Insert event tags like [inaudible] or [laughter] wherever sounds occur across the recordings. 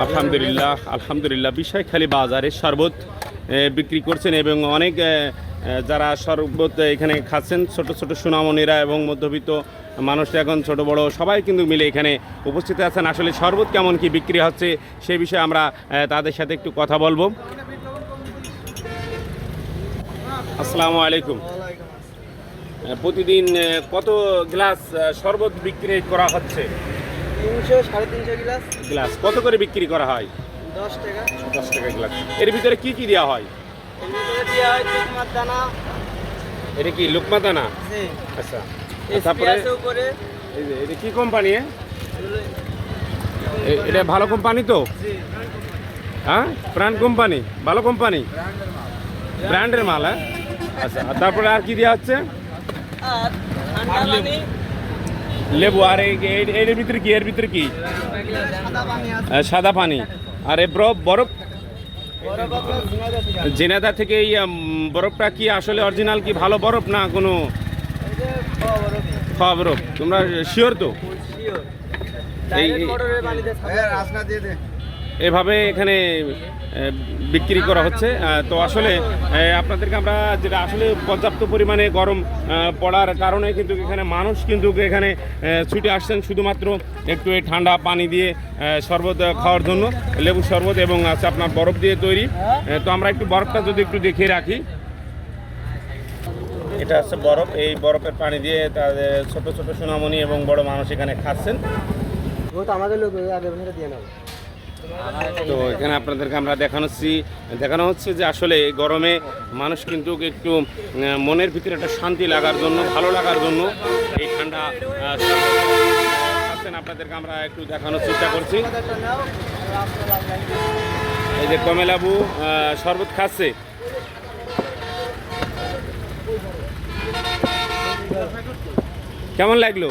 আলহামদুলিল্লাহ আলহামদুলিল্লাহ। বিষয়খালী বাজারে শরবত বিক্রি করছেন এবং অনেক যারা শরবত এখানে খাচ্ছেন, ছোট ছোট সুনামনিরা এবং মধ্যবিত্ত মানুষ এখন, ছোট বড় সবাই কিন্তু মিলে এখানে উপস্থিত আছেন। আসলে শরবত কেমন কি বিক্রি হচ্ছে সেই বিষয়ে আমরা তাদের সাথে একটু কথা বলব। আসসালামু আলাইকুম। প্রতিদিন কত গ্লাস শরবত বিক্রি করা হচ্ছে? তিনশো সাড়ে তিনশো গ্লাস। গ্লাস। কত করে বিক্রি করা হয়? দশ টাকা। দশ টাকা গ্লাস। এর ভিতরে কি কি দেওয়া হয়? এর ভিতরে দেওয়া হয় তোমার দানা। এটা কি লোকমা দানা? আচ্ছা। তারপরে উপরে। এই যে এটা কি কোম্পানি এটা ভালো কোম্পানি তো? হ্যাঁ? প্রাণ কোম্পানি ভালো কোম্পানি ব্র্যান্ডের মাল হ্যাঁ? আচ্ছা তারপরে আর কি দেওয়া হচ্ছে? আর ঠান্ডা পানি। লেবু আর এর ভিতরে কি? এর ভিতরে কি? সাদা পানি সাদা পানি। আর এ বরফ বরফ? জেনেদা থেকে এই বরফটা কি আসলে অরিজিনাল কি ভালো বরফ না কোনো খাওয়া বরফ? তোমরা শিওর তো? এই- এভাবে এখানে বিক্রি করা হচ্ছে। তো আসলে আপনাদেরকে আমরা যেটা আসলে পর্যাপ্ত পরিমাণে গরম পড়ার কারণে কিন্তু এখানে মানুষ কিন্তু এখানে ছুটে আসছেন শুধুমাত্র একটু এই ঠান্ডা পানি দিয়ে শরবত খাওয়ার জন্য, লেবু শরবত এবং আছে আপনার বরফ দিয়ে তৈরি। তো আমরা একটু বরফটা যদি একটু দেখিয়ে রাখি। এটা হচ্ছে বরফ। এই বরফের পানি দিয়ে তাদের ছোট ছোট সোনামণি এবং বড় মানুষ এখানে খাচ্ছেন। আমাদের লোক, আগে দিয়ে নাও। তো এখানে আপনাদেরকে আমরা দেখানোচ্ছি দেখানো হচ্ছে যে আসলে গরমে মানুষ কিন্তু একটু মনের ভিতরে একটা শান্তি লাগার জন্য ভালো লাগার জন্য এই ঠান্ডা আপনাদেরকে আমরা একটু দেখানোর চেষ্টা করছি। এই যে কমেলাবু শরবত খাচ্ছে। কেমন লাগল।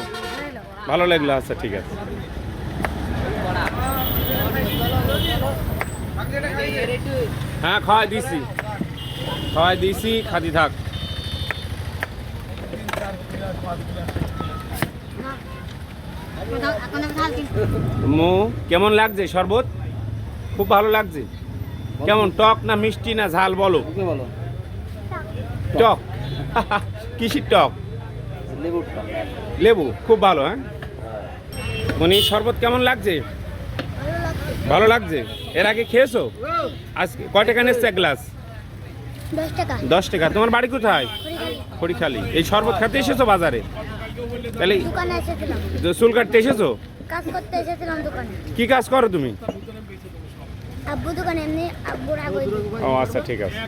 ভালো লাগল আচ্ছা ঠিক আছে। হ্যাঁ খাওয়াই দিছি। খাওয়াই দিছি খাদি থাক। মো কেমন লাগছে শরবত? খুব ভালো লাগছে। কেমন টক না মিষ্টি না ঝাল বলো? টক। [laughs] কিসির টক। লেবু খুব ভালো হ্যাঁ? মনি শরবত কেমন লাগছে? ভালো লাগছে? এর আগে খেয়েছো? আজকে কয় টাকা নিচ্ছে এক গ্লাস? দশ টাকা। তোমার বাড়ি কোথায়? খড়িখালি। এই শরবত খেতে এসেছ বাজারে? তাহলে চুল কাটতে এসেছ? কাজ করতে এসেছিলাম দোকানে। কি কাজ করো তুমি? আব্বু দোকানে এমনি আব্বুর আগে ও আচ্ছা ঠিক আছে।